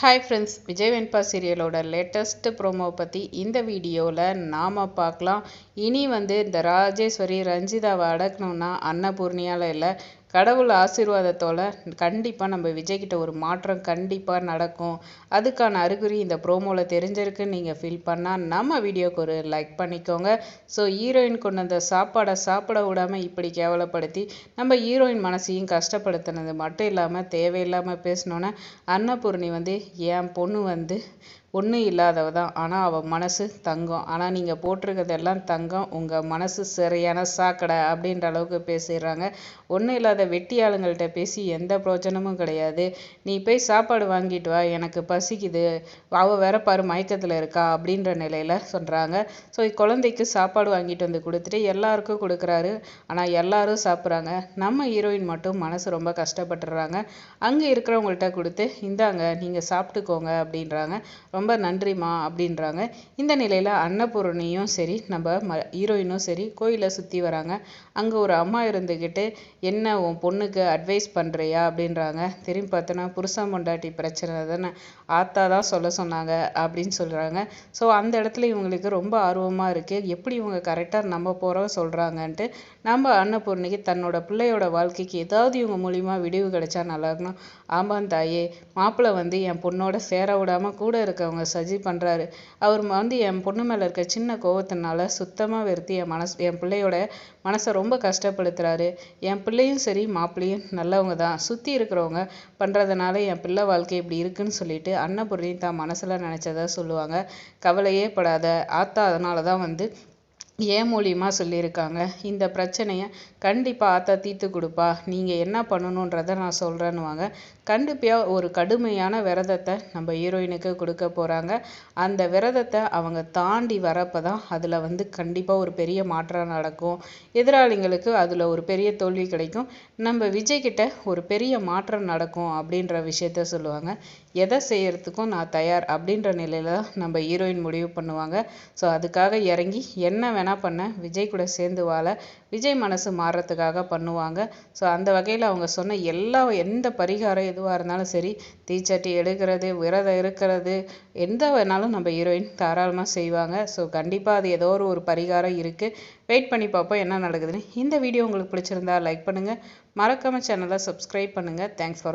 Hi friends Vijay Venba சீரியலோட latest promo பற்றி இந்த வீடியோவில் நாம் பார்க்கலாம். இனி வந்து இந்த ராஜேஸ்வரி ரஞ்சிதாவை அடக்கணும்னா அன்னபூர்ணியால் இல்லை கடவுள் ஆசீர்வாதத்தோட கண்டிப்பாக நம்ம விஜய்கிட்ட ஒரு மாற்றம் கண்டிப்பாக நடக்கும். அதுக்கான அறிகுறி இந்த ப்ரோமோவில் தெரிஞ்சிருக்குன்னு நீங்கள் ஃபீல் பண்ணால் நம்ம வீடியோக்கு ஒரு லைக் பண்ணிக்கோங்க. ஸோ ஹீரோயின் கொண்டு வந்த சாப்பாடை சாப்பிட விடாமல் இப்படி கேவலப்படுத்தி நம்ம ஹீரோயின் மனசையும் கஷ்டப்படுத்தினது மட்டும் இல்லாமல் தேவையில்லாமல் பேசினோன்னே அன்னபூர்ணி வந்து என் பொண்ணு வந்து ஒன்றும் இல்லாதவ தான். ஆனால் அவள் மனசு தங்கம். ஆனால் நீங்கள் போட்டிருக்கிறதெல்லாம் தங்கம். உங்கள் மனசு சரியான சாக்கடை அப்படின்ற அளவுக்கு பேசிடுறாங்க. ஒன்றும் இல்லாத வெட்டி ஆளுங்கள்கிட்ட பேசி எந்த பிரயோஜனமும் கிடையாது. நீ போய் சாப்பாடு வாங்கிட்டு வா. எனக்கு பசிக்குது. அவள் வேற பாரு மயக்கத்தில் இருக்கா அப்படின்ற நிலையில் சொல்கிறாங்க ஸோ குழந்தைக்கு சாப்பாடு வாங்கிட்டு வந்து கொடுத்துட்டு எல்லாருக்கும் கொடுக்குறாரு. ஆனால் எல்லாரும் சாப்பிட்றாங்க. நம்ம ஹீரோயின் மட்டும் மனசு ரொம்ப கஷ்டப்பட்டுறாங்க அங்கே இருக்கிறவங்கள்ட்ட கொடுத்து இந்தாங்க நீங்கள் சாப்பிட்டுக்கோங்க அப்படின்றாங்க. ரொம்ப ரொம்ப நன்றிம்மா அப்படின்றாங்க. இந்த நிலையில் அன்னபூரணியும் சரி நம்ம ம ஹீரோயினும் சரி கோயிலை சுற்றி வராங்க. அங்கே ஒரு அம்மா இருந்துக்கிட்டு என்ன உன் பொண்ணுக்கு அட்வைஸ் பண்ணுறியா அப்படின்றாங்க. திரும்பி பார்த்தோன்னா புருஷன் பொண்டாட்டி பிரச்சனை தானே ஆத்தா தான் சொல்ல சொன்னாங்க அப்படின்னு சொல்கிறாங்க ஸோ அந்த இடத்துல இவங்களுக்கு ரொம்ப ஆர்வமாக இருக்குது எப்படி இவங்க கரெக்டாக நம்ம போகிறோம் சொல்கிறாங்கன்ட்டு நம்ம அன்னபூர்ணிக்கு தன்னோட பிள்ளையோட வாழ்க்கைக்கு ஏதாவது இவங்க மூலிமா விடிவு கிடைச்சா நல்லா இருக்கணும் ஆமாம் தாயே மாப்பிள்ளை வந்து என் பொண்ணோட சேர விடாமல் கூட ஒருத்தவங்க சஜி பண்ணுறாரு அவர் வந்து என் பொண்ணு மேலே இருக்க சின்ன கோவத்தினால சுத்தமாக வெறுத்து என் மனசு என் பிள்ளையோட மனசை ரொம்ப கஷ்டப்படுத்துகிறாரு என் பிள்ளையும் சரி மாப்பிள்ளையும் நல்லவங்க தான். சுற்றி இருக்கிறவங்க பண்ணுறதுனால என் பிள்ளை வாழ்க்கை இப்படி இருக்குன்னு சொல்லிட்டு அன்னபூர்ணி தான் மனசில் நினச்சதா சொல்லுவாங்க. கவலையே படாத. ஆத்தா அதனால தான் வந்து ஏன் மூலியமாக சொல்லியிருக்காங்க? இந்த பிரச்சனையை கண்டிப்பாக ஆத்தா தீர்த்து கொடுப்பா. நீங்கள் என்ன பண்ணணுன்றதை நான் சொல்கிறேன்னுவாங்க கண்டிப்பாக ஒரு கடுமையான விரதத்தை நம்ம ஹீரோயினுக்கு கொடுக்க போகிறாங்க அந்த விரதத்தை அவங்க தாண்டி வரப்போ தான் அதில் வந்து கண்டிப்பாக ஒரு பெரிய மாற்றம் நடக்கும். எதிராளிங்களுக்கு அதில் ஒரு பெரிய தோல்வி கிடைக்கும். நம்ம விஜய்கிட்ட ஒரு பெரிய மாற்றம் நடக்கும் அப்படின்ற விஷயத்த சொல்லுவாங்க. எதை செய்கிறதுக்கும் நான் தயார் அப்படின்ற நிலையில் தான் நம்ம ஹீரோயின் முடிவு பண்ணுவாங்க. ஸோ அதுக்காக இறங்கி என்ன வேணால் பண்ண? விஜய் கூட சேர்ந்து வாழ விஜய் மனசு மாறுறதுக்காக பண்ணுவாங்க. ஸோ அந்த வகையில் அவங்க சொன்ன எல்லா எந்த பரிகாரம் எதுவாக இருந்தாலும் சரி தீச்சட்டி எடுக்கிறது விரதம் இருக்கிறது எந்த வேணாலும் நம்ம ஹீரோயின் தாராளமாக செய்வாங்க. ஸோ கண்டிப்பாக அது ஏதோ ஒரு ஒரு பரிகாரம் இருக்குது வெயிட் பண்ணி பார்ப்போம் என்ன நடக்குதுன்னு. இந்த வீடியோ உங்களுக்கு பிடிச்சிருந்தா லைக் பண்ணுங்கள் மறக்காமல் சேனலை சப்ஸ்கிரைப் பண்ணுங்கள் தேங்க்ஸ் ஃபார்